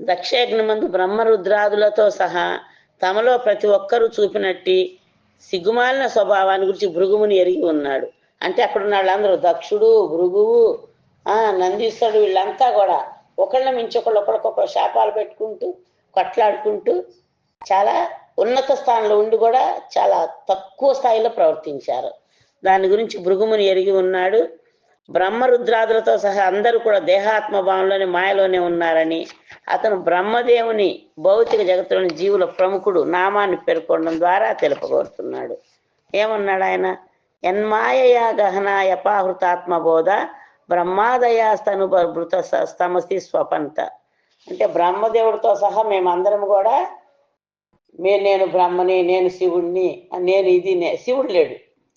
దక్షయజ్ఞ మందు బ్రహ్మరుద్రాదులతో సహా తమలో ప్రతి ఒక్కరూ చూపినట్టి సిగ్గుమాలిన స్వభావాన్ని గురించి భృగుముని ఎరిగి ఉన్నాడు. అంటే అక్కడున్న వాళ్ళందరూ దక్షుడు భృగువు ఆ నందీశ్వరుడు వీళ్ళంతా కూడా ఒకళ్ళ మించి ఒకళ్ళు ఒకరికొకరు శాపాలు పెట్టుకుంటూ కొట్లాడుకుంటూ చాలా ఉన్నత స్థానంలో ఉండి కూడా చాలా తక్కువ స్థాయిలో ప్రవర్తించారు. దాని గురించి భృగుముని ఎరిగి ఉన్నాడు. బ్రహ్మరుద్రాదులతో సహా అందరూ కూడా దేహాత్మ భావంలోని మాయలోనే ఉన్నారని అతను బ్రహ్మదేవుని భౌతిక జగత్తులోని జీవుల ప్రముఖుడు నామాన్ని పేర్కొనడం ద్వారా తెలుపగోరుతున్నాడు ఏమన్నాడు ఆయన? ఎన్మాయయా గహన యపాహృతాత్మబోధ బ్రహ్మాదయాస్తను భృత స్తమసి స్వపంత. అంటే బ్రహ్మదేవుడితో సహా మేమందరం కూడా మే నేను బ్రహ్మని నేను శివుణ్ణి నేను ఇది శివుడు లేడు.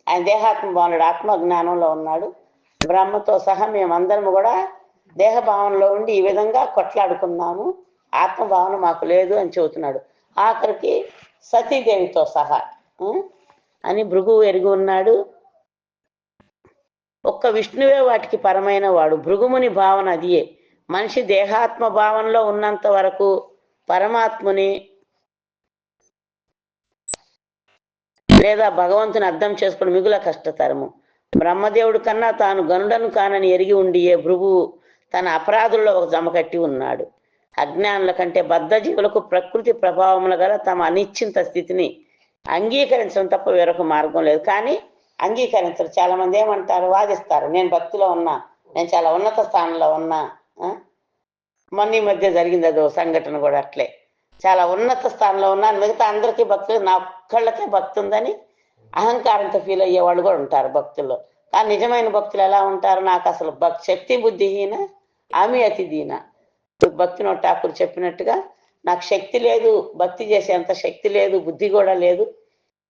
ఆయన దేహాత్మ భావనుడు ఆత్మ జ్ఞానంలో ఉన్నాడు. బ్రహ్మతో సహా మేమందరం కూడా దేహ భావనలో ఉండి ఈ విధంగా కొట్లాడుకున్నాము. ఆత్మభావన మాకు లేదు అని చెబుతున్నాడు. ఆఖరికి సతీదేవితో సహా అని భృగు ఎరిగి ఉన్నాడు. ఒక్క విష్ణువే వాటికి పరమైన వాడు. భృగుముని భావన అదియే. మనిషి దేహాత్మ భావనలో ఉన్నంత వరకు పరమాత్ముని లేదా భగవంతుని అర్థం చేసుకుని మిగుల కష్టతరము. బ్రహ్మదేవుడు కన్నా తాను గనుడను కానని ఎరిగి ఉండియే భృగు తన అపరాధుల్లో ఒక జమ కట్టి ఉన్నాడు. అజ్ఞానుల కంటే బద్ధజీవులకు ప్రకృతి ప్రభావముల గల తమ అనిశ్చింత స్థితిని అంగీకరించడం తప్ప వేరొక మార్గం లేదు. కానీ అంగీకరించరు. చాలా మంది ఏమంటారు? వాదిస్తారు. నేను భక్తిలో ఉన్నా నేను చాలా ఉన్నత స్థానంలో ఉన్నా మొన్న ఈ మధ్య జరిగింది అదో సంఘటన కూడా అట్లే. చాలా ఉన్నత స్థానంలో ఉన్నా మిగతా అందరికీ భక్తులు నా ఒక్కళ్ళకే భక్తి ఉందని అహంకారంతో ఫీల్ అయ్యే వాళ్ళు కూడా ఉంటారు భక్తుల్లో. కానీ నిజమైన భక్తులు ఎలా ఉంటారు? నాకు అసలు భక్ శక్తి బుద్ధిహీన ఆమె అతి దీన. భక్తినో ఠాకూర్ చెప్పినట్టుగా నాకు శక్తి లేదు భక్తి చేసేంత శక్తి లేదు బుద్ధి కూడా లేదు.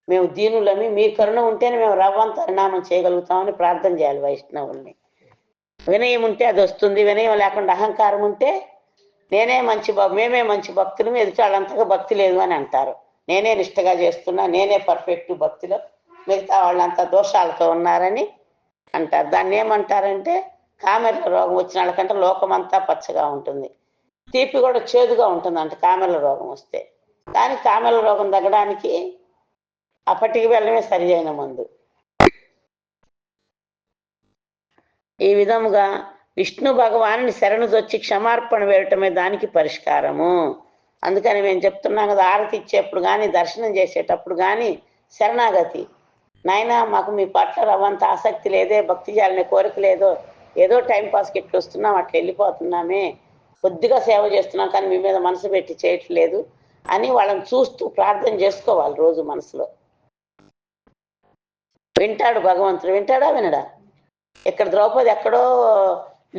మేము దీనులమి మీ కరుణ ఉంటేనే మేము రవ్వంత పరిణామం చేయగలుగుతామని ప్రార్థన చేయాలి వైష్ణవుల్ని. వినయం ఉంటే అది వస్తుంది. వినయం లేకుండా అహంకారం ఉంటే నేనే మంచి భక్- మేమే మంచి భక్తులు ఎదుటి వాళ్ళంతగా భక్తి లేదు అని అంటారు. నేనే నిష్టగా చేస్తున్నా నేనే పర్ఫెక్ట్ భక్తిలో మిగతా వాళ్ళంతా దోషాలతో ఉన్నారని అంటారు. దాన్ని ఏమంటారంటే కామెర్ల రోగం వచ్చిన వాళ్ళకంటే లోకమంతా పచ్చగా ఉంటుంది. తీపి కూడా చేదుగా ఉంటుంది అంట కామెర్ల రోగం వస్తే. కానీ కామెర్ల రోగం తగ్గడానికి అప్పటికి వెళ్ళమే సరి అయిన మందు. ఈ విధముగా విష్ణు భగవానుని శరణు వచ్చి క్షమార్పణ వేయటమే దానికి పరిష్కారము. అందుకని మేము చెప్తున్నాం కదా ఆరతి ఇచ్చేప్పుడు కానీ దర్శనం చేసేటప్పుడు కానీ శరణాగతి. నాయనా మాకు మీ పట్ల రవ్వంత ఆసక్తి లేదే భక్తి చేయాలనే కోరిక లేదో ఏదో టైం పాస్కి ఇట్లా వస్తున్నాం అట్లా వెళ్ళిపోతున్నామే. కొద్దిగా సేవ చేస్తున్నాం కానీ మీ మీద మనసు పెట్టి చేయట్లేదు అని వాళ్ళని చూస్తూ ప్రార్థన చేసుకోవాలి రోజు మనసులో. వింటాడు భగవంతుడు. వింటాడా వినడా? ఇక్కడ ద్రౌపది ఎక్కడో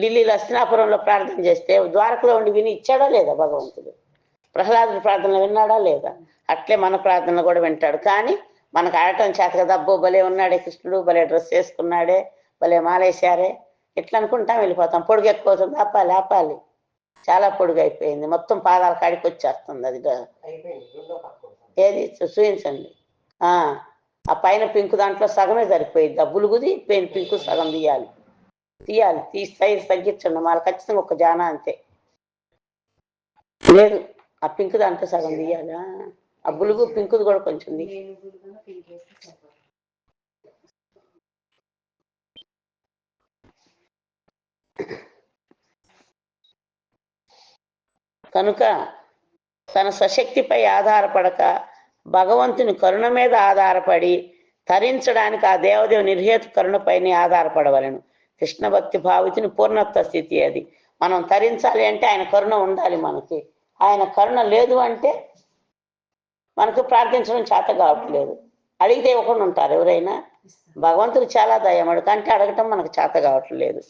ఢిల్లీ లస్నాపురంలో ప్రార్థన చేస్తే ద్వారకలో ఉండి విని ఇచ్చాడా లేదా భగవంతుడు? ప్రహ్లాదుడి ప్రార్థన విన్నాడా లేదా? అట్లే మన ప్రార్థన కూడా వింటాడు. కానీ మనకు ఆడటం చేత కదా అబ్బో భలే ఉన్నాడే కృష్ణుడు భలే డ్రెస్ వేసుకున్నాడే భలే మాలేశారే. ఇట్లా అనుకుంటాం వెళ్ళిపోతాం. పొడుగు ఎక్కువ అవుతుంది ఆపాలి ఆపాలి. చాలా పొడుగు అయిపోయింది. మొత్తం పాదాల కాడికి వచ్చేస్తుంది అది. ఏది? చూపించండి ఆ ఆ పైన పింకు దాంట్లో సగమే సరిపోయింది ఆ బులుగుది పెయిన్ పింకు సగం తీయాలి. తీయాలి. తీసి సైజ్ తగ్గించండి. మళ్ళీ ఖచ్చితంగా ఒక జానా అంతే. లేదు ఆ పింక్ దాంట్లో సగం తీయాలి? ఆ, బులుగు పింకుది కూడా కొంచెం కనుక తన స్వశక్తిపై ఆధారపడక భగవంతుని కరుణ మీద ఆధారపడి తరించడానికి ఆ దేవదేవ నిర్హేతు కరుణపైనే ఆధారపడవలను. కృష్ణ భక్తి భావితుని పూర్ణత్వ స్థితి అది. మనం తరించాలి అంటే ఆయన కరుణ ఉండాలి మనకి. ఆయన కరుణ లేదు అంటే మనకు ప్రార్థించడం చేత కావట్లేదు. అడిగితే ఇవ్వకుండా ఉంటారు ఎవరైనా. భగవంతుడు చాలా దయమడు కంటే అడగటం మనకు చేత కావట్లేదు.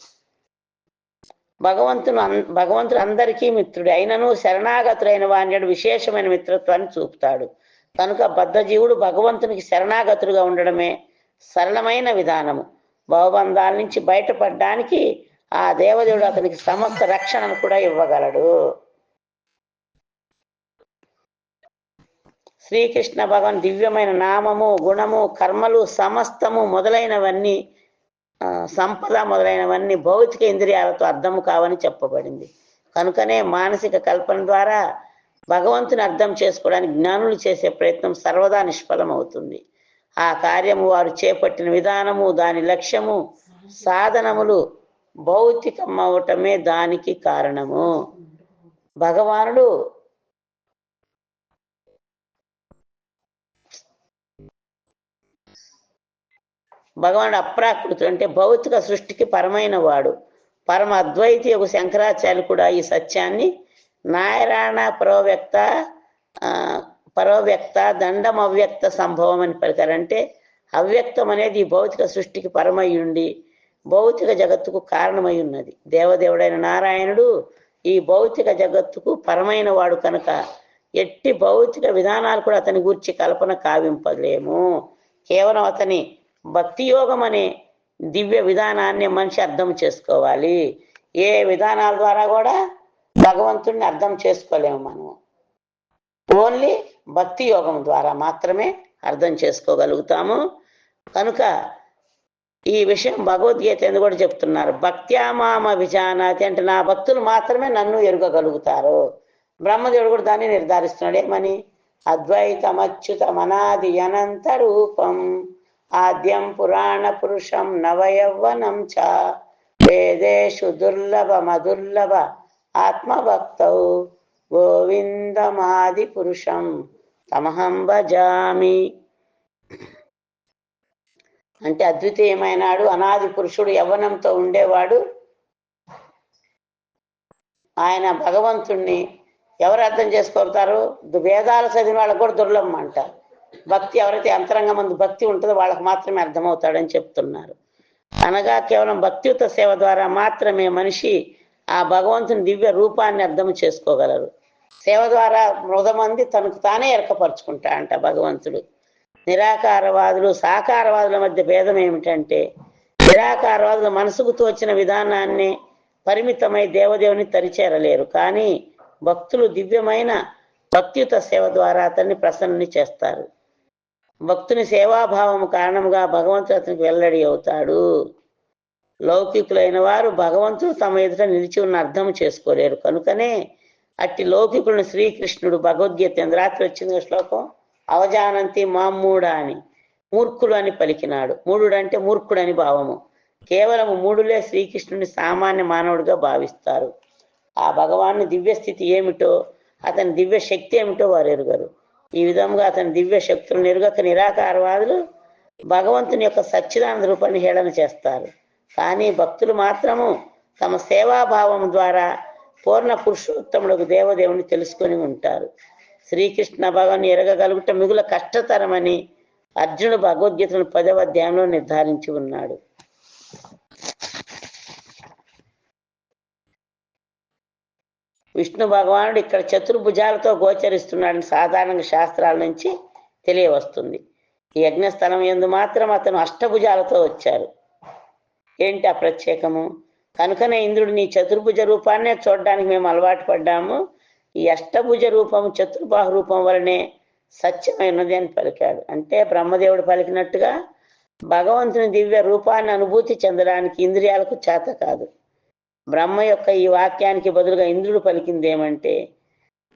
భగవంతుడు భగవంతుడు అందరికీ మిత్రుడు. అయినను శరణాగతుడైన వాణ్యుడు విశేషమైన మిత్రత్వాన్ని చూపుతాడు. కనుక బద్ధజీవుడు భగవంతునికి శరణాగతుడుగా ఉండడమే సరళమైన విధానము. భవబంధాల నుంచి బయటపడడానికి ఆ దేవదేవుడు అతనికి సమస్త రక్షణను కూడా ఇవ్వగలడు. శ్రీకృష్ణ భగవాన్ దివ్యమైన నామము గుణము కర్మలు సమస్తము మొదలైనవన్నీ సంపద మొదలైనవన్నీ భౌతిక ఇంద్రియాలతో అర్థము కావని చెప్పబడింది. కనుకనే మానసిక కల్పన ద్వారా భగవంతుని అర్థం చేసుకోవడానికి జ్ఞానులు చేసే ప్రయత్నం సర్వదా నిష్ఫలం అవుతుంది ఆ కార్యము వారు చేపట్టిన విధానము దాని లక్ష్యము సాధనములు భౌతికమవటమే దానికి కారణము. భగవానుడు భగవానుడు అప్రాకృతుడు అంటే భౌతిక సృష్టికి పరమైన వాడు పరమ అద్వైతి యొక్క శంకరాచార్యులు కూడా ఈ సత్యాన్ని నారాయణ పరోవ్యక్త ఆ, పరోవ్యక్త దండం అవ్యక్త సంభవం అని పలికారంటే అవ్యక్తం అనేది ఈ భౌతిక సృష్టికి పరమై ఉండి భౌతిక జగత్తుకు కారణమై ఉన్నది. దేవదేవుడైన నారాయణుడు ఈ భౌతిక జగత్తుకు పరమైన వాడు కనుక ఎట్టి భౌతిక విధానాలు కూడా అతని గూర్చి కల్పన కావింపలేము. కేవలం అతని భక్తి యోగం అనే దివ్య విధానాన్ని మనిషి అర్థం చేసుకోవాలి. ఏ విధానాల ద్వారా కూడా భగవంతుడిని అర్థం చేసుకోలేము మనము. ఓన్లీ భక్తి యోగం ద్వారా మాత్రమే అర్థం చేసుకోగలుగుతాము. కనుక ఈ విషయం భగవద్గీత ఎందుకు కూడా చెప్తున్నారు? భక్త్యామామ విజానాతి అంటే నా భక్తులు మాత్రమే నన్ను ఎరుగగలుగుతారు. బ్రహ్మదేవుడు కూడా దాన్ని నిర్ధారిస్తున్నాడు. ఏమని? అద్వైతమచ్యుతం అనాది అనంత రూపం. ఆద్యం పురాణ పురుషం నవయవ్వనం చ. వేదేషు దుర్లభమదుర్లభ ఆత్మభక్తౌ గోవిందమాది పురుషం తమహం భజామి. అంటే అద్వితీయమైనాడు అనాది పురుషుడు యవ్వనంతో ఉండేవాడు. ఆయన భగవంతుణ్ణి ఎవరు అర్థం చేసుకోతారు? వేదాలు చదివిన వాళ్ళకు కూడా దుర్లభం అంటారు భక్తి ఎవరైతే అంతరంగ మందు భక్తి ఉంటుందో వాళ్ళకి మాత్రమే అర్థమవుతాడని చెప్తున్నారు. అనగా కేవలం భక్తియుత సేవ ద్వారా మాత్రమే మనిషి ఆ భగవంతుని దివ్య రూపాన్ని అర్థం చేసుకోగలరు. సేవ ద్వారా మృదమంది తనకు తానే ఎరకపరుచుకుంటా అంట భగవంతుడు. నిరాకారవాదులు సాకారవాదుల మధ్య భేదం ఏమిటంటే నిరాకారవాదులు మనసుకు తోచిన విధానాన్ని పరిమితమై దేవదేవుని తరిచేరలేరు. కానీ భక్తులు దివ్యమైన భక్తియుత సేవ ద్వారా అతన్ని ప్రసన్నని చేస్తారు. భక్తుని సేవాభావం కారణంగా భగవంతుడు అతనికి వెల్లడి అవుతాడు. లౌకికులైన వారు భగవంతుడు తమ ఎదుట నిలిచి ఉన్న అర్థం చేసుకోలేరు. కనుకనే అట్టి లౌకికులను శ్రీకృష్ణుడు భగవద్గీత రాత్రి వచ్చింది శ్లోకం అవజానంతి మామూడ అని మూర్ఖుడు అని పలికినాడు. మూఢుడు అంటే మూర్ఖుడు అని భావము. కేవలం మూడులే శ్రీకృష్ణుని సామాన్య మానవుడిగా భావిస్తారు. ఆ భగవాను దివ్య స్థితి ఏమిటో అతని దివ్య శక్తి ఏమిటో వారు ఎరుగరు. ఈ విధంగా అతని దివ్య శక్తులు ఎరుగక నిరాకారవాదులు భగవంతుని యొక్క సచ్చిదానంద రూపాన్ని హేళన చేస్తారు. కానీ భక్తులు మాత్రము తమ సేవాభావం ద్వారా పూర్ణ పురుషోత్తములకు దేవదేవుని తెలుసుకొని ఉంటారు. శ్రీకృష్ణ భగవాన్ని ఎరగగలుగుట మిగుల కష్టతరమని అర్జునుడు భగవద్గీతను పదవ అధ్యాయంలో నిర్ధారించి ఉన్నాడు. విష్ణు భగవానుడు ఇక్కడ చతుర్భుజాలతో గోచరిస్తున్నాడని సాధారణంగా శాస్త్రాల నుంచి తెలియవస్తుంది. ఈ యజ్ఞస్థలం ఎందు మాత్రం అతను అష్టభుజాలతో వచ్చారు ఏంటి ఆ ప్రత్యేకము? కనుకనే ఇంద్రుడు నీ చతుర్భుజ రూపాన్నే చూడడానికి మేము అలవాటు పడ్డాము. ఈ అష్టభుజ రూపం చతుర్బాహు రూపం వలనే సత్యమైనది అని పలికాడు. అంటే బ్రహ్మదేవుడు పలికినట్టుగా భగవంతుని దివ్య రూపాన్ని అనుభూతి చెందడానికి ఇంద్రియాలకు చేత కాదు. బ్రహ్మ యొక్క ఈ వాక్యానికి బదులుగా ఇంద్రుడు పలికింది ఏమంటే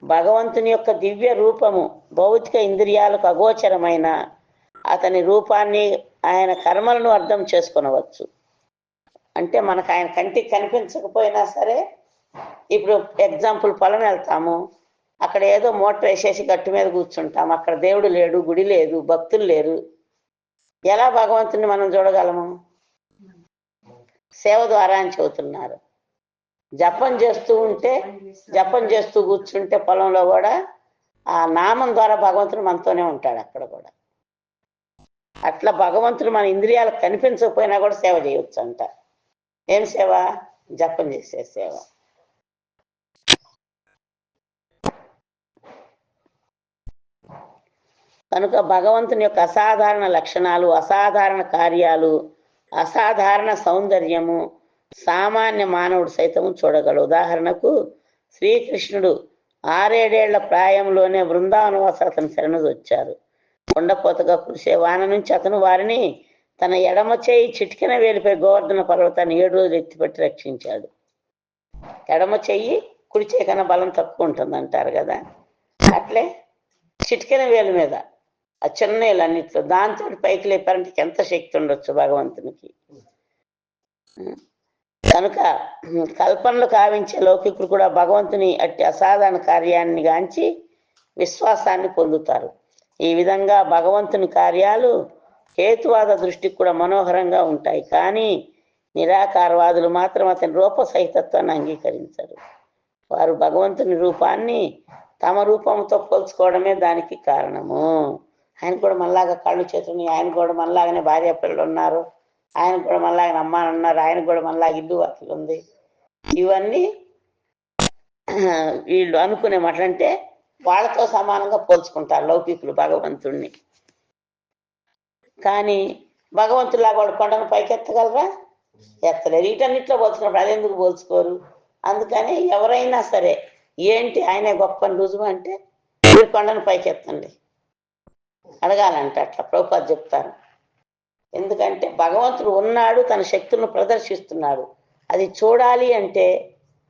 భగవంతుని యొక్క దివ్య రూపము భౌతిక ఇంద్రియాలకు అగోచరమైన అతని రూపాన్ని ఆయన కర్మలను అర్థం చేసుకునవచ్చు. అంటే మనకు ఆయన కంటికి కనిపించకపోయినా సరే ఇప్పుడు ఎగ్జాంపుల్ పొలం వెళ్తాము అక్కడ ఏదో మోటార్ వేసేసి గట్టు మీద కూర్చుంటాం అక్కడ దేవుడు లేడు గుడి లేదు భక్తులు లేరు. ఎలా భగవంతుని మనం చూడగలము? సేవ ద్వారా అని చెబుతున్నారు. జపం చేస్తూ ఉంటే జపం చేస్తూ కూర్చుంటే పొలంలో కూడా ఆ నామం ద్వారా భగవంతుడు మనతోనే ఉంటాడు అక్కడ కూడా. అట్లా భగవంతుడు మన ఇంద్రియాలకు కనిపించకపోయినా కూడా సేవ చేయొచ్చు అంట ఏం సేవ? జపం చేసే సేవ. కనుక భగవంతుని యొక్క అసాధారణ లక్షణాలు అసాధారణ కార్యాలు అసాధారణ సౌందర్యము సామాన్య మానవుడు సైతం చూడగలడు ఉదాహరణకు శ్రీకృష్ణుడు ఆరేడేళ్ళ ప్రాయంలోనే బృందావనవాస అతని శరణు వచ్చారు. కొండపోతగా కురిసే వాన నుంచి అతను వారిని తన ఎడమ చేయి చిటికెన వేలిపై గోవర్ధన పర్వతాన్ని ఏడు రోజులు ఎత్తిపెట్టి రక్షించాడు. ఎడమ చెయ్యి కుడి చేయి కన్నా బలం తక్కువ ఉంటుంది అంటారు కదా. అట్లే చిటికన వేలు మీద ఆ చిన్న అన్నిట్లో దాంతో పైకి లేపారంటే ఎంత శక్తి ఉండొచ్చు భగవంతునికి? కనుక కల్పనలు కావించే లౌకికులు కూడా భగవంతుని అట్టి అసాధారణ కార్యాన్ని గాంచి విశ్వాసాన్ని పొందుతారు. ఈ విధంగా భగవంతుని కార్యాలు హేతువాద దృష్టికి కూడా మనోహరంగా ఉంటాయి. కానీ నిరాకారవాదులు మాత్రం అతని రూప సహితత్వాన్ని అంగీకరించరు. వారు భగవంతుని రూపాన్ని తమ రూపంతో పోల్చుకోవడమే దానికి కారణము. ఆయన కూడా మళ్ళాగా కళ్ళు చేతుని ఆయన కూడా మళ్ళాగానే భార్య పిల్లలు ఉన్నారు. ఆయన కూడా మళ్ళాగా అమ్మాని ఆయన కూడా మళ్ళా ఇల్లు అట్లుంది ఉంది ఇవన్నీ వీళ్ళు అనుకునే మాట అంటే వాళ్ళతో సమానంగా పోల్చుకుంటారు లౌకికులు భగవంతుణ్ణి. కానీ భగవంతులాగా వాడు కొండను పైకి ఎత్తగలరా ఎత్తలేరు వీటన్నిట్లో పోల్చుకున్నప్పుడు అదెందుకు పోల్చుకోరు? అందుకని ఎవరైనా సరే ఏంటి ఆయనే గొప్ప రుజువు అంటే మీరు కొండను పైకి ఎత్తండి అడగాలంట అట్లా. ప్రభుపాద చెప్తారు. ఎందుకంటే భగవంతుడు ఉన్నాడు తన శక్తులను ప్రదర్శిస్తున్నాడు. అది చూడాలి అంటే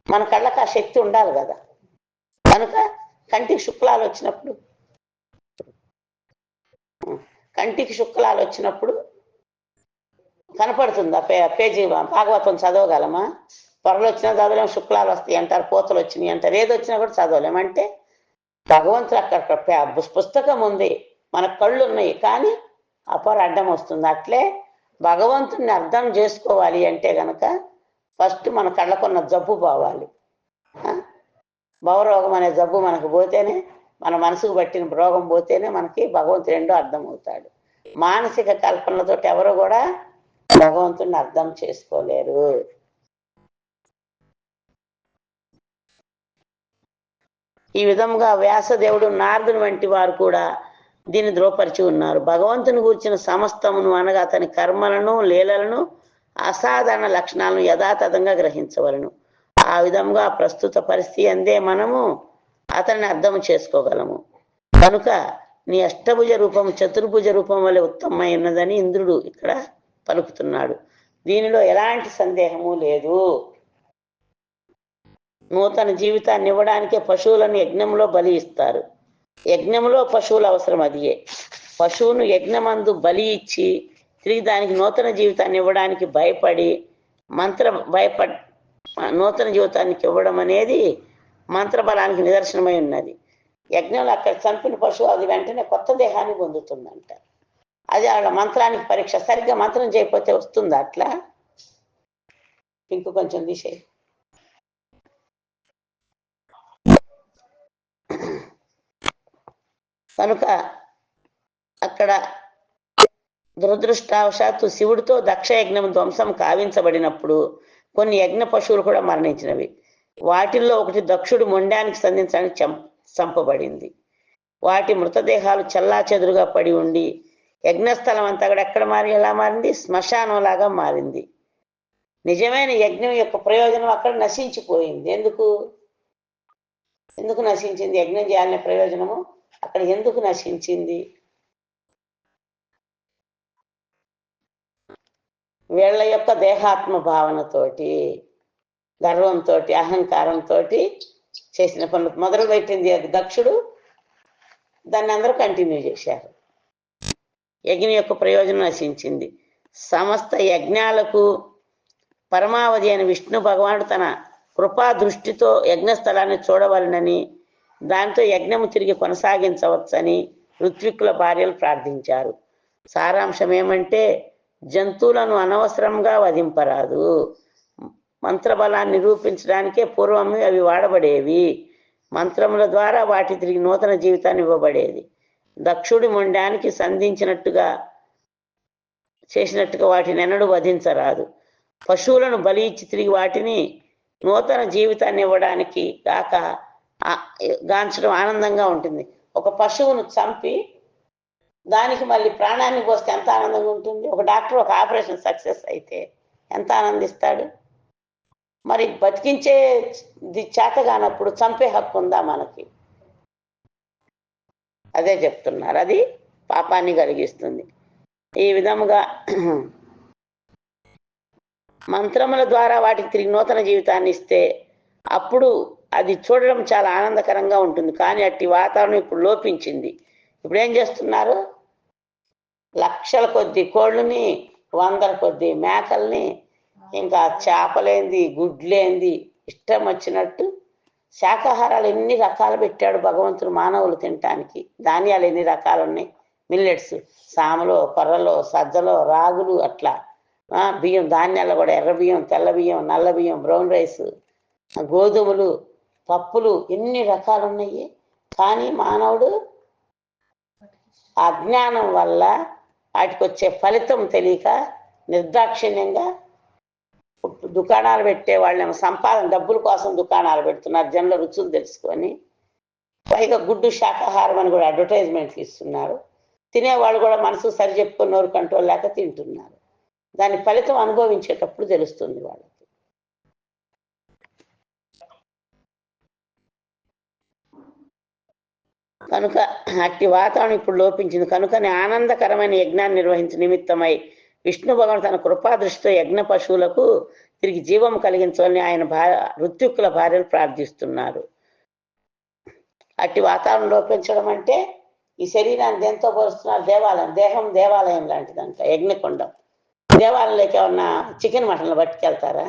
మన కళ్ళకు ఆ శక్తి ఉండాలి కదా. కనుక కంటికి శుక్లాలు వచ్చినప్పుడు కంటికి శుక్లాలు వచ్చినప్పుడు కనపడుతుందా? పే పేజీ భాగవతం చదవగలమా? పొరలు వచ్చినా చదవలేం శుక్లాలు వస్తాయి అంటారు పూతలు వచ్చినాయి అంటారు ఏది వచ్చినా కూడా చదవలేమంటే భగవంతుడు అక్కడ పే- పుస్తకం ఉంది మన కళ్ళు ఉన్నాయి కానీ అపర అడ్డం వస్తుంది. అట్లే భగవంతుని అర్థం చేసుకోవాలి అంటే గనక ఫస్ట్ మన కళ్ళకున్న జబ్బు పోవాలి. భవరోగం అనే జబ్బు మనకు పోతేనే మన మనసుకు పట్టిన రోగం పోతేనే మనకి భగవంతుడు రెండో అర్థం అవుతాడు మానసిక కల్పనలతో ఎవరు కూడా భగవంతుడిని అర్థం చేసుకోలేరు. ఈ విధంగా వ్యాసదేవుడు నారదుని వంటి వారు కూడా దీన్ని ధృవపరిచి ఉన్నారు. భగవంతుని కూర్చిన సమస్తమును అనగా అతని కర్మలను లీలలను అసాధారణ లక్షణాలను యథాతథంగా గ్రహించవలను. ఆ విధంగా ప్రస్తుత పరిస్థితి అందే మనము అతన్ని అర్థం చేసుకోగలము. కనుక నీ అష్టభుజ రూపం చతుర్భుజ రూపం వలె ఉత్తమమై ఉన్నదని ఇంద్రుడు ఇక్కడ పలుకుతున్నాడు. దీనిలో ఎలాంటి సందేహము లేదు. నూతన జీవితాన్ని ఇవ్వడానికే పశువులను యజ్ఞంలో బలి ఇస్తారు. యజ్ఞంలో పశువులు అవసరం అదియే పశువును యజ్ఞమందు బలి ఇచ్చి తిరిగి దానికి నూతన జీవితాన్ని ఇవ్వడానికి భయపడి మంత్ర భయపడ్ నూతన జీవితానికి ఇవ్వడం అనేది మంత్ర బలానికి నిదర్శనమై ఉన్నది. యజ్ఞంలో అక్కడ చంపిన పశువు అది వెంటనే కొత్త దేహాన్ని పొందుతుందంట. అది వాళ్ళ మంత్రానికి పరీక్ష. సరిగ్గా మంత్రం చేయకపోతే వస్తుందా అట్లా? ఇంకో కొంచెం తీసేయి. కనుక అక్కడ దురదృష్టావశాత్తు శివుడితో దక్ష యజ్ఞం ధ్వంసం కావించబడినప్పుడు కొన్ని యజ్ఞ పశువులు కూడా మరణించినవి. వాటిల్లో ఒకటి దక్షుడు మొండానికి సంధించడానికి చం చంపబడింది. వాటి మృతదేహాలు చల్లా చెదురుగా పడి ఉండి యజ్ఞస్థలం అంతా కూడా ఎక్కడ మారి ఎలా మారింది? శ్మశానంలాగా మారింది. నిజమైన యజ్ఞం యొక్క ప్రయోజనం అక్కడ నశించిపోయింది. ఎందుకు? ఎందుకు నశించింది యజ్ఞం చేయాలనే ప్రయోజనము? అక్కడ ఎందుకు నశించింది? వీళ్ళ యొక్క దేహాత్మ భావనతోటి గర్వంతో అహంకారంతో చేసిన పనులు మొదలు పెట్టింది అది దక్షుడు. దాన్ని అందరూ కంటిన్యూ చేశారు. యజ్ఞం యొక్క ప్రయోజనం నశించింది. సమస్త యజ్ఞాలకు పరమావధి అయిన విష్ణు భగవానుడు తన కృపా దృష్టితో యజ్ఞస్థలాన్ని చూడవలనని దాంతో యజ్ఞము తిరిగి కొనసాగించవచ్చని ఋత్విక్కుల భార్యలు ప్రార్థించారు. సారాంశం ఏమంటే జంతువులను అనవసరంగా వధింపరాదు. మంత్రబలాన్ని నిరూపించడానికే పూర్వమే అవి వాడబడేవి. మంత్రముల ద్వారా వాటి తిరిగి నూతన జీవితాన్ని ఇవ్వబడేది. దక్షుడి మొండానికి సంధించినట్టుగా చేసినట్టుగా వాటిని ఎన్నడూ వధించరాదు. పశువులను బలి ఇచ్చి తిరిగి వాటిని నూతన జీవితాన్ని ఇవ్వడానికి కాక గాంచడం ఆనందంగా ఉంటుంది. ఒక పశువును చంపి దానికి మళ్ళీ ప్రాణాన్ని పోస్తే ఎంత ఆనందంగా ఉంటుంది? ఒక డాక్టర్ ఒక ఆపరేషన్ సక్సెస్ అయితే ఎంత ఆనందిస్తాడు? మరి బతికించే ది చేత కానప్పుడు చంపే హక్కు ఉందా మనకి? అదే చెప్తున్నారు. అది పాపాన్ని కలిగిస్తుంది. ఈ విధముగా మంత్రముల ద్వారా వాటికి తిరిగి నూతన జీవితాన్ని ఇస్తే అప్పుడు అది చూడడం చాలా ఆనందకరంగా ఉంటుంది. కానీ అట్టి వాతావరణం ఇప్పుడు లోపించింది. ఇప్పుడు ఏం చేస్తున్నారు? లక్షల కొద్ది కోళ్ళని వందల కొద్ది మేకల్ని ఇంకా చేపలేంది గుడ్లేంది ఇష్టం వచ్చినట్టు శాకాహారాలు ఎన్ని రకాలు పెట్టాడు భగవంతుడు మానవులు తినటానికి? ధాన్యాలు ఎన్ని రకాలు ఉన్నాయి? మిల్లెట్స్ సామలో కొర్రలో సజ్జలో రాగులు అట్లా. బియ్యం ధాన్యాల్లో కూడా ఎర్ర బియ్యం తెల్ల బియ్యం నల్ల బియ్యం బ్రౌన్ రైస్ గోధుమలు పప్పులు ఎన్ని రకాలు ఉన్నాయి కానీ మానవుడు అజ్ఞానం వల్ల వాటికి వచ్చే ఫలితం తెలియక నిర్దాక్షిణ్యంగా దుకాణాలు పెట్టే వాళ్ళేమో సంపాదన డబ్బుల కోసం దుకాణాలు పెడుతున్నారు జనుల రుచులు తెలుసుకొని. పైగా గుడ్డు శాకాహారం అని కూడా అడ్వర్టైజ్మెంట్లు ఇస్తున్నారు. తినేవాళ్ళు కూడా మనసు సరి చెప్పుకొని నోరు కంట్రోల్ లేక తింటున్నారు. దాని ఫలితం అనుభవించేటప్పుడు తెలుస్తుంది వాళ్ళు కనుక అట్టి వాతావరణం ఇప్పుడు లోపించింది. కనుకనే ఆనందకరమైన యజ్ఞాన్ని నిర్వహించే నిమిత్తమై విష్ణు భగవాన్ తన కృపాదృష్టితో యజ్ఞ పశువులకు తిరిగి జీవం కలిగించాలని ఆయన భార్య ఋత్విక్కుల భార్యలు ప్రార్థిస్తున్నారు. అట్టి వాతావరణం లోపించడం అంటే ఈ శరీరాన్ని దేంతో పోలుస్తున్నారు? దేవాలయం దేహం దేవాలయం లాంటిదంట యజ్ఞకుండం. దేవాలయంలోకి ఏమన్నా చికెన్ మటన్లు పట్టుకెళ్తారా?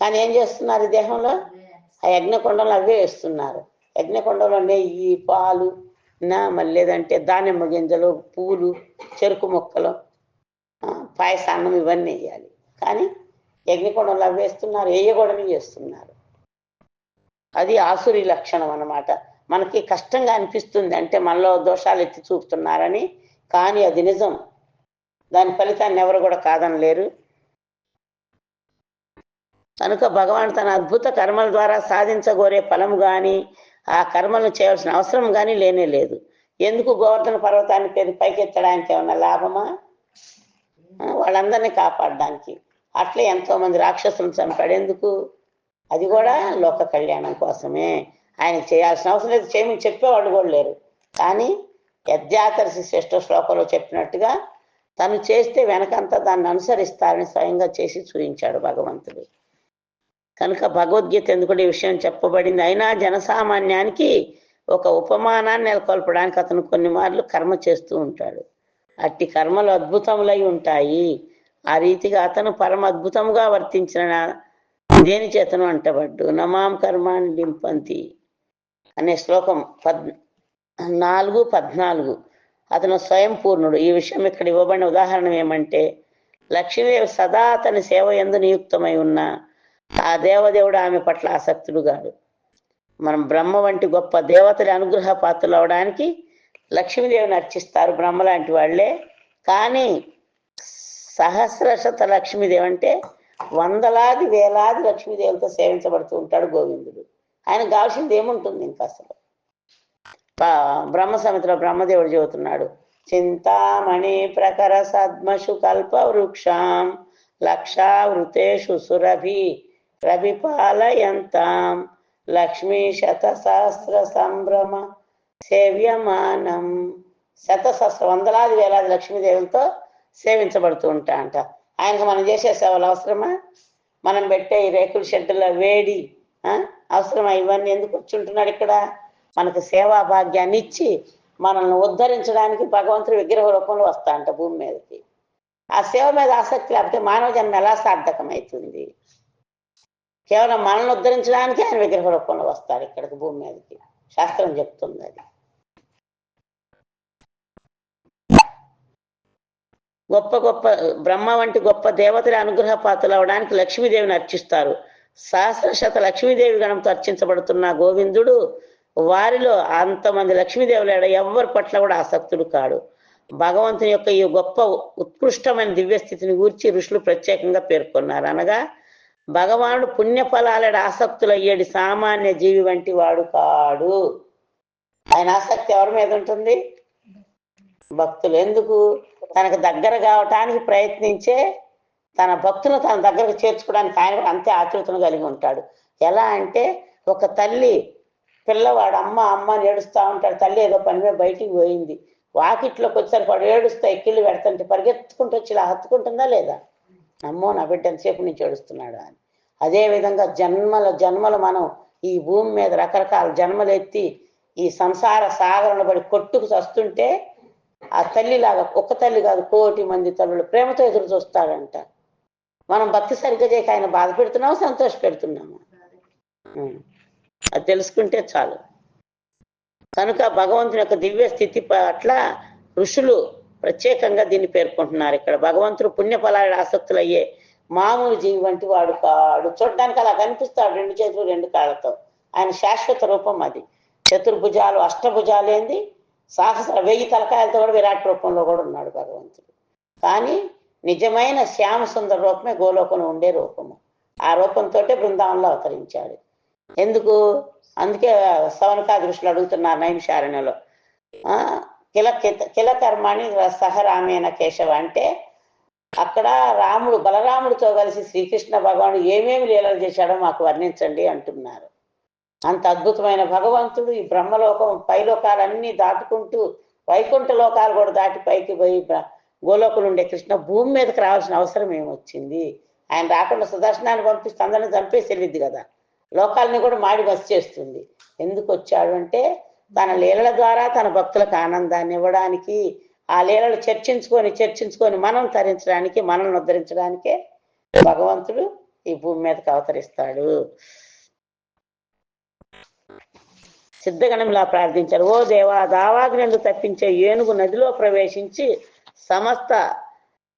కానీ ఏం చేస్తున్నారు ఈ దేహంలో? ఆ యజ్ఞకుండంలో అవే వేస్తున్నారు. యజ్ఞకుండంలో నెయ్యి పాలు నా మళ్ళీ లేదంటే దానిమ్మ గింజలు పూలు చెరుకు మొక్కలు పాయసాన్నం ఇవన్నీ వేయాలి. కానీ యజ్ఞకుండంలో అవి వేస్తున్నారు వేయకూడని చేస్తున్నారు. అది ఆసురి లక్షణం అన్నమాట. మనకి కష్టంగా అనిపిస్తుంది అంటే మనలో దోషాలు ఎత్తి చూపుతున్నారని కానీ అది నిజం. దాని ఫలితాన్ని ఎవరు కూడా కాదనలేరు. కనుక భగవాన్ తన అద్భుత కర్మల ద్వారా సాధించగోరే ఫలము కానీ ఆ కర్మలను చేయవలసిన అవసరం కానీ లేనే లేదు. ఎందుకు గోవర్ధన పర్వతాన్ని పేరు పైకెత్తడానికి ఏమన్నా లాభమా? వాళ్ళందరినీ కాపాడడానికి. అట్లే ఎంతో మంది రాక్షసులను చంపాడేందుకు అది కూడా లోక కళ్యాణం కోసమే. ఆయన చేయాల్సిన అవసరం లేదు. చేయమని చెప్పేవాళ్ళు కూడా లేరు. కానీ యద్యాతర్శి శ్రేష్ఠ శ్లోకంలో చెప్పినట్టుగా తను చేస్తే వెనకంతా దాన్ని అనుసరిస్తారని స్వయంగా చేసి చూపించాడు భగవంతుడు. కనుక భగవద్గీత ఎందుకంటే ఈ విషయం చెప్పబడింది. అయినా జనసామాన్యానికి ఒక ఉపమానాన్ని నెలకొల్పడానికి అతను కొన్ని మార్లు కర్మ చేస్తూ ఉంటాడు. అట్టి కర్మలు అద్భుతములై ఉంటాయి. ఆ రీతిగా అతను పరమ అద్భుతముగా వర్తించిన దేని చేతను అంటబడ్డు? నమాం కర్మాన్ని డింపంతి అనే శ్లోకం పద్ నాలుగు పద్నాలుగు. అతను స్వయం పూర్ణుడు ఈ విషయం ఇక్కడ ఇవ్వబడిన ఉదాహరణ ఏమంటే లక్ష్మీదేవి సదా అతని సేవ ఎందు నియుక్తమై ఉన్న ఆ దేవదేవుడు ఆమె పట్ల ఆసక్తుడు గాడు మనం బ్రహ్మ వంటి గొప్ప దేవతల అనుగ్రహ పాత్రలు అవడానికి లక్ష్మీదేవిని అర్చిస్తారు బ్రహ్మ లాంటి వాళ్ళే. కానీ సహస్రశత లక్ష్మీదేవి అంటే వందలాది వేలాది లక్ష్మీదేవులతో సేవించబడుతూ ఉంటాడు గోవిందుడు. ఆయన కావాల్సింది ఏముంటుంది ఇంకా అసలు? బ్రహ్మ సమితిలో బ్రహ్మదేవుడు చెబుతున్నాడు చింతామణి ప్రకర సద్మషు కల్ప వృక్షాం లక్షావృతేషు సురభి రవిపాలయంతాం లక్ష్మీ శత సహస్ర సంభ్రమ సేవ్యమానం శత సహస్ర వందలాది వేలాది లక్ష్మీదేవులతో సేవించబడుతూ ఉంటా అంట ఆయనకు మనం చేసే సేవలు అవసరమా? మనం పెట్టే ఈ రేకుల షెడ్డులో వేడి ఆ? అవసరమా? ఇవన్నీ ఎందుకు వచ్చుంటున్నాడు ఇక్కడ? మనకు సేవా భాగ్యాన్ని ఇచ్చి మనల్ని ఉద్ధరించడానికి భగవంతుడి విగ్రహ రూపంలో వస్తా అంట భూమి మీదకి. ఆ సేవ మీద ఆసక్తి లేకపోతే మానవ జన్మ ఎలా సార్థకమవుతుంది? కేవలం మనల్ని ఉద్ధరించడానికి ఆయన విగ్రహ రూపంలో వస్తాడు ఇక్కడికి భూమి మీదకి. శాస్త్రం చెప్తుంది అది. గొప్ప గొప్ప బ్రహ్మ వంటి గొప్ప దేవతల అనుగ్రహ పాత్రలు అవడానికి లక్ష్మీదేవిని అర్చిస్తారు. సహస్ర శత లక్ష్మీదేవి గణంతో అర్చించబడుతున్న గోవిందుడు వారిలో అంతమంది లక్ష్మీదేవులు ఎడ ఎవ్వరి పట్ల కూడా ఆసక్తుడు కాడు. భగవంతుని యొక్క ఈ గొప్ప ఉత్కృష్టమైన దివ్య స్థితిని గూర్చి ఋషులు ప్రత్యేకంగా పేర్కొన్నారు. అనగా భగవానుడు పుణ్యఫలాలడ ఆసక్తులయ్యేది సామాన్య జీవి వంటి వాడు కాడు. ఆయన ఆసక్తి ఎవరి మీద ఉంటుంది? భక్తులు. ఎందుకు? తనకు దగ్గర కావటానికి ప్రయత్నించే తన భక్తులు తన దగ్గరకు చేర్చుకోవడానికి ఆయన కూడా అంతే ఆతృతను కలిగి ఉంటాడు. ఎలా అంటే ఒక తల్లి పిల్లవాడు అమ్మ అమ్మ అని ఏడుస్తా ఉంటాడు. తల్లి ఏదో పని మీద బయటికి పోయింది. వాకిట్లోకి వచ్చేసరికి వాడు ఏడుస్తా ఎక్కిళ్ళు పెడుతుంటే పరిగెత్తుకుంటూ వచ్చి ఇలా హత్తుకుంటుందా లేదా? అమ్మో నా బిడ్డ ఎంతసేపు నుంచి ఏడుస్తున్నాడు అని. అదే విధంగా జన్మల జన్మలు మనం ఈ భూమి మీద రకరకాల జన్మలు ఎత్తి ఈ సంసార సాగరణ పడి కొట్టుకు చస్తుంటే ఆ తల్లిలాగా ఒక్క తల్లి కాదు కోటి మంది తల్లులు ప్రేమతో ఎదురు చూస్తాడంట. మనం భక్తి సరిగ్గా చేయక ఆయన బాధ పెడుతున్నాము సంతోష పెడుతున్నాము? అది తెలుసుకుంటే చాలు. కనుక భగవంతుని యొక్క దివ్య స్థితి పట్ల ఋషులు ప్రత్యేకంగా దీన్ని పేర్కొంటున్నారు. ఇక్కడ భగవంతుడు పుణ్యఫలాలు ఆసక్తులు అయ్యే మామూలు జీవి వంటి వాడు కాడు. చూడడానికి అలా కనిపిస్తాడు రెండు చేతులు రెండు కాళ్ళతో. ఆయన శాశ్వత రూపం అది. చతుర్భుజాలు అష్టభుజాలు ఏంది? సాహస వెయ్యి తలకాయలతో కూడా విరాట్ రూపంలో కూడా ఉన్నాడు భగవంతుడు. కానీ నిజమైన శ్యామ సుందర రూపమే గోలోకంలో ఉండే రూపము. ఆ రూపంతో బృందావనంలో అవతరించాడు. ఎందుకు? అందుకే సవనకా దృష్టిలో అడుగుతున్నారు నైమిషారణ్యలో. కిల కిల సహ రామేణ కేశవ అంటే అక్కడ రాముడు బలరాముడితో కలిసి శ్రీకృష్ణ భగవానుడు ఏమేమి లీలలు చేశాడో మాకు వర్ణించండి అంటున్నారు. అంత అద్భుతమైన భగవంతుడు ఈ బ్రహ్మలోకం పైలోకాలన్నీ దాటుకుంటూ వైకుంఠ లోకాలు కూడా దాటి పైకి పోయి గోలోకులు ఉండే కృష్ణ భూమి మీదకి రావాల్సిన అవసరం ఏమొచ్చింది? ఆయన రాకుండా సుదర్శనాన్ని పంపిస్తే అందరిని చంపేసి వెళ్ళిద్ది కదా. లోకాలని కూడా మాడి బస్ చేస్తుంది ఎందుకు వచ్చాడు అంటే తన లీలల ద్వారా తన భక్తులకు ఆనందాన్ని ఇవ్వడానికి ఆ లీలలు చర్చించుకొని చర్చించుకొని మనం తరించడానికి మనల్ని ఉద్ధరించడానికే భగవంతుడు ఈ భూమి మీదకి అవతరిస్తాడు. సిద్ధగణంలా ప్రార్థించారు ఓ దేవా దావాగ్నులు తప్పించే ఏనుగు నదిలో ప్రవేశించి సమస్త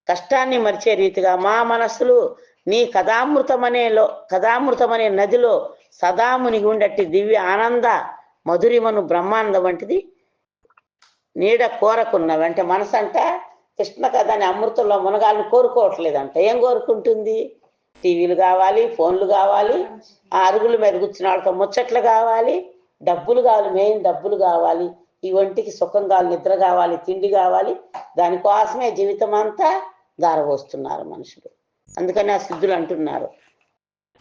కష్టాన్ని మరిచే రీతిగా మా మనస్సులు నీ కథామృతమనే లో కథామృతమనే నదిలో సదా మునిగి ఉండట్టి దివ్య ఆనంద మధురిమను బ్రహ్మాండం వంటిది. నీడ కోరకున్నవి. అంటే మనసు అంట కృష్ణ కథ అని అమృతంలో మునగాలను కోరుకోవట్లేదంట. ఏం కోరుకుంటుంది? టీవీలు కావాలి ఫోన్లు కావాలి ఆ అరుగుల మీద కూర్చున్న వాళ్ళతో ముచ్చట్లు కావాలి డబ్బులు కావాలి మెయిన్ డబ్బులు కావాలి ఈ ఒంటికి సుఖం కావాలి నిద్ర కావాలి తిండి కావాలి దానికోసమే జీవితం అంతా దారబోస్తున్నారు మనుషులు. అందుకని ఆ సిద్ధులు అంటున్నారు.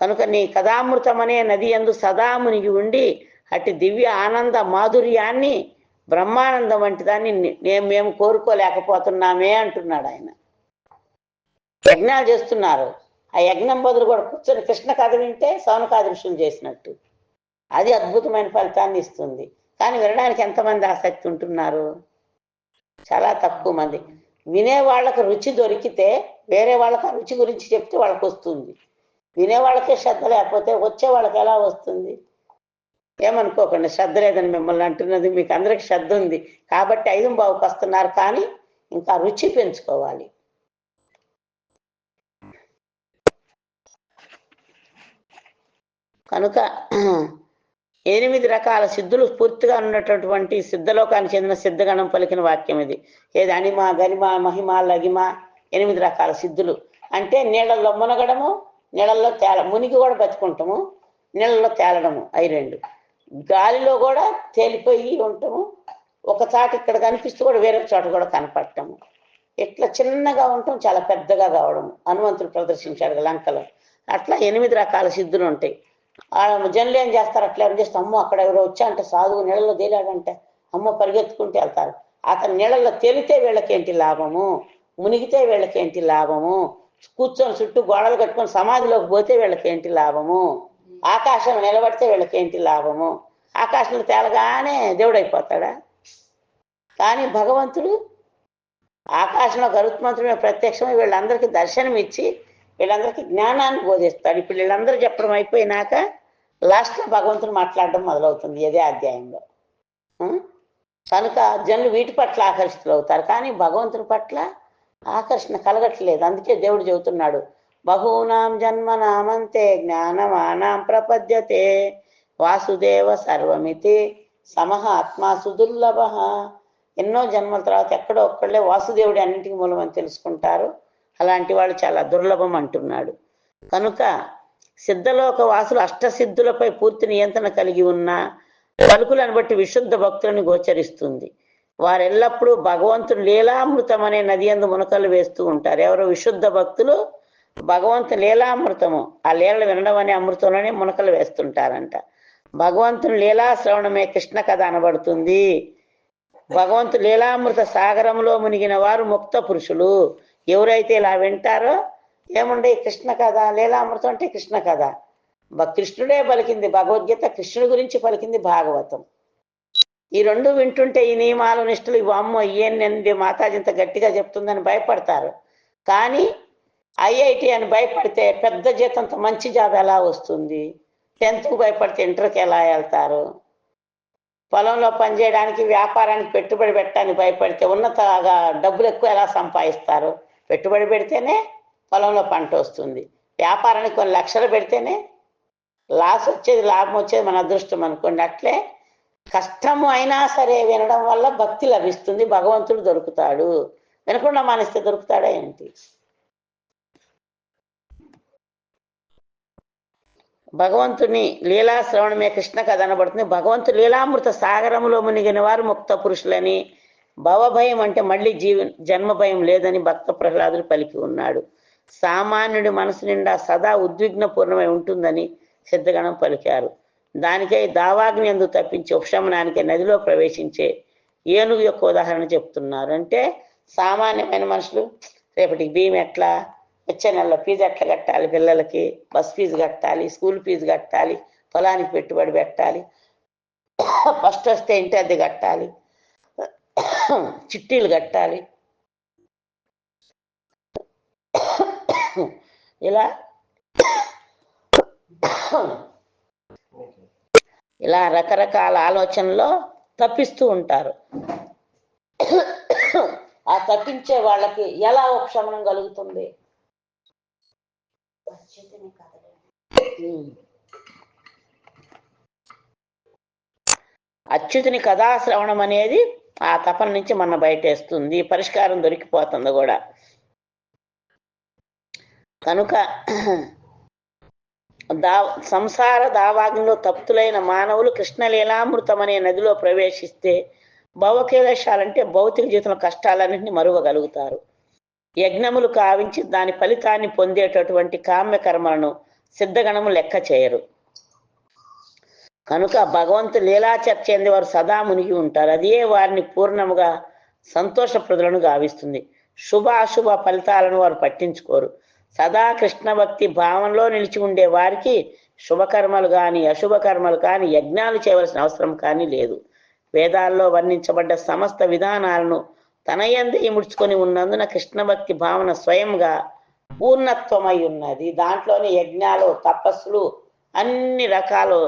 కనుక నీ కథామృతం అనే నది ఎందు సదా మునిగి ఉండి అట్టి దివ్య ఆనంద మాధుర్యాన్ని బ్రహ్మానందం వంటి దాన్ని నేను మేము కోరుకోలేకపోతున్నామే అంటున్నాడు ఆయన. యజ్ఞాలు చేస్తున్నారు. ఆ యజ్ఞం బదులు కూడా కూర్చొని కృష్ణ కథ వింటే సౌనకాదృశ్యం చేసినట్టు. అది అద్భుతమైన ఫలితాన్ని ఇస్తుంది. కానీ వినడానికి ఎంతమంది ఆసక్తి ఉంటున్నారు? చాలా తక్కువ మంది. వినే వాళ్ళకు రుచి దొరికితే వేరే వాళ్ళకి ఆ రుచి గురించి చెప్తే వాళ్ళకి వస్తుంది. వినే వాళ్ళకే శ్రద్ధ లేకపోతే వచ్చే వాళ్ళకి ఎలా వస్తుంది? ఏమనుకోకండి శ్రద్ధ లేదని మిమ్మల్ని అంటున్నది మీకు అందరికి శ్రద్ధ ఉంది. కాబట్టి ఐదు బావుకి వస్తున్నారు కానీ ఇంకా రుచి పెంచుకోవాలి. కనుక ఎనిమిది రకాల సిద్ధులు పూర్తిగా ఉన్నటువంటి సిద్ధలోకానికి చెందిన సిద్ధగణం పలికిన వాక్యం ఇది. ఏది అనిమ గరిమ మహిమ లగిమ ఎనిమిది రకాల సిద్ధులు. అంటే నీళ్ళల్లో మునగడము నీళ్ళల్లో తేల మునిగి కూడా బతుకుంటాము నీళ్ళలో తేలడము అవి రెండు. గాలిలో కూడా తేలిపోయి ఉంటాము. ఒక చాట ఇక్కడ కనిపిస్తూ కూడా వేరే చోట కూడా కనపడటము. ఇట్లా చిన్నగా ఉండటం చాలా పెద్దగా కావడం హనుమంతుడు ప్రదర్శించాడు లంకలో. అట్లా ఎనిమిది రకాల సిద్ధులు ఉంటాయి. జనులు ఏం చేస్తారు? అట్లా ఏం చేస్తే అమ్మో అక్కడ ఎవరో వచ్చా అంటే సాధువు నీళ్ళలో తేలాడంటే. అమ్మో పరిగెత్తుకుంటూ వెళ్తారు. అతను నీళ్ళలో తేలితే వీళ్ళకేంటి లాభము? మునిగితే వీళ్ళకేంటి లాభము? కూర్చొని చుట్టూ గోడలు కట్టుకొని సమాధిలోకి పోతే వీళ్ళకేంటి లాభము? ఆకాశం నిలబడితే వీళ్ళకేంటి లాభము? ఆకాశంలో తేలగానే దేవుడైపోతాడా? కానీ భగవంతుడు ఆకాశంలో గరుత్మంతుడు ప్రత్యక్షమై వీళ్ళందరికీ దర్శనం ఇచ్చి వీళ్ళందరికీ జ్ఞానాన్ని బోధిస్తాడు. ఇప్పుడు వీళ్ళందరూ చెప్పడం అయిపోయినాక లాస్ట్లో భగవంతుడు మాట్లాడడం మొదలవుతుంది ఇదే అధ్యాయంలో. కనుక జనులు వీటి పట్ల ఆకర్షితులు అవుతారు కానీ భగవంతుని పట్ల ఆకర్షణ కలగట్లేదు. అందుకే దేవుడు చెబుతున్నాడు బహూనాం జన్మనామంతే జ్ఞానమానాం ప్రపద్యతే. వాసుదేవ సర్వమితి సమహ ఆత్మా సుదుర్లభ. ఎన్నో జన్మల తర్వాత ఎక్కడో ఒక్కళ్ళే వాసుదేవుడి అన్నింటికి మూలమని తెలుసుకుంటారు. అలాంటి వాళ్ళు చాలా దుర్లభం అంటున్నాడు. కనుక సిద్ధలోక వాసులు అష్టసిద్ధులపై పూర్తి నియంత్రణ కలిగి ఉన్న పలుకులను బట్టి విశుద్ధ భక్తులను గోచరిస్తుంది. వారెల్లప్పుడూ భగవంతుడు లీలామృతం అనే నది అందు మునకలు వేస్తూ ఉంటారు. ఎవరు విశుద్ధ భక్తులు భగవంతు లీలామృతము. ఆ లీలలు వినడం అనే అమృతంలోనే మునకలు వేస్తుంటారంట. భగవంతుని లీలా శ్రవణమే కృష్ణ కథ అనబడుతుంది. భగవంతు లీలామృత సాగరంలో మునిగిన వారు ముక్త పురుషులు. ఎవరైతే ఇలా వింటారో ఏముండే కృష్ణ కథ? లీలామృతం అంటే కృష్ణ కథ. కృష్ణుడే పలికింది భగవద్గీత కృష్ణుడి గురించి పలికింది భాగవతం. ఈ రెండు వింటుంటే ఈ నియమాలు నిష్ఠలు ఇవి అమ్మో ఏంటి మాతాజీ ఇంత గట్టిగా చెప్తుందని భయపడతారు. కానీ ఐఐటి అని భయపడితే పెద్ద జీతంతో మంచి జాబ్ ఎలా వస్తుంది? టెన్త్కు భయపడితే ఇంటర్కి ఎలా వెళ్తారు? పొలంలో పనిచేయడానికి వ్యాపారానికి పెట్టుబడి పెట్టడానికి భయపడితే ఉన్నతగా డబ్బులు ఎక్కువ ఎలా సంపాదిస్తారు? పెట్టుబడి పెడితేనే పొలంలో పంట వస్తుంది. వ్యాపారానికి కొన్ని లక్షలు పెడితేనే లాస్ వచ్చేది లాభం వచ్చేది మన అదృష్టం అనుకోండి. అట్లే కష్టము అయినా సరే వినడం వల్ల భక్తి లభిస్తుంది. భగవంతుడు దొరుకుతాడు. వినకుండా మానేస్తే దొరుకుతాడా ఏంటి? భగవంతుని లీలా శ్రవణమే కృష్ణ కథ అనబడుతుంది. భగవంతు లీలామృత సాగరంలో మునిగిన వారు ముక్త పురుషులని భవభయం అంటే మళ్ళీ జీవ జన్మ భయం లేదని భక్త ప్రహ్లాదుడు పలికి ఉన్నాడు. సామాన్యుడి మనసు నిండా సదా ఉద్విగ్న పూర్ణమై ఉంటుందని సిద్ధగణం పలికారు. దానికై దావాగ్ని ఎందుకు తప్పించి ఉపశమనానికి నదిలో ప్రవేశించే ఏనుగు యొక్క ఉదాహరణ చెప్తున్నారు. అంటే సామాన్యమైన మనుషులు రేపటికి బియ్యం ఎట్లా? వచ్చే నెలలో ఫీజు ఎట్లా కట్టాలి పిల్లలకి? బస్ ఫీజు కట్టాలి స్కూల్ ఫీజు కట్టాలి పొలానికి పెట్టుబడి పెట్టాలి. ఫస్ట్ వస్తే ఇంటి అద్దె కట్టాలి. చిట్టీలు కట్టాలి. ఇలా ఇలా రకరకాల ఆలోచనలో తప్పిస్తూ ఉంటారు. ఆ తప్పించే వాళ్ళకి ఎలా ఉపశమనం కలుగుతుంది? ఉమ్. అచ్యుతుని కథాశ్రవణం అనేది ఆ తపన నుంచి మన బయటేస్తుంది. పరిష్కారం దొరికిపోతుంది కూడా. కనుక దా సంసార దావాగ్నిలో తప్తులైన మానవులు కృష్ణలీలామృతం అనే నదిలో ప్రవేశిస్తే భవకేలేశాలంటే భౌతిక జీవితంలో కష్టాలన్నింటినీ మరువగలుగుతారు. యజ్ఞములు కావించి దాని ఫలితాన్ని పొందేటటువంటి కామ్య కర్మలను సిద్ధగణము లెక్క చేయరు. కనుక భగవంతు లీలా చర్చ వారు సదా మునిగి ఉంటారు. అదే వారిని పూర్ణముగా సంతోషప్రదులను గావిస్తుంది. శుభ అశుభ ఫలితాలను వారు పట్టించుకోరు. సదా కృష్ణ భక్తి భావంలో నిలిచి ఉండే వారికి శుభకర్మలు కానీ అశుభ కర్మలు కానీ యజ్ఞాలు చేయవలసిన అవసరం కానీ లేదు. వేదాల్లో వర్ణించబడ్డ సమస్త విధానాలను తనయందే ముడుచుకొని ఇముడ్చుకొని ఉన్నందున కృష్ణ భక్తి భావన స్వయంగా పూర్ణత్వమై ఉన్నది దాంట్లోనే యజ్ఞాలు తపస్సులు అన్ని రకాలు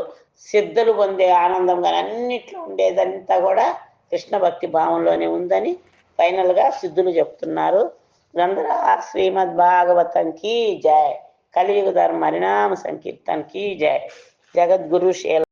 సిద్ధులు పొందే ఆనందం కానీ అన్నిట్లో ఉండేదంతా కూడా కృష్ణ భక్తి భావంలోనే ఉందని ఫైనల్గా సిద్ధులు చెప్తున్నారు. అందరూ శ్రీమద్ భాగవతం కీ జయ కలియుగ ధర్మ హరినామ సంకీర్తన్ కీ జయ జగద్గురు శీల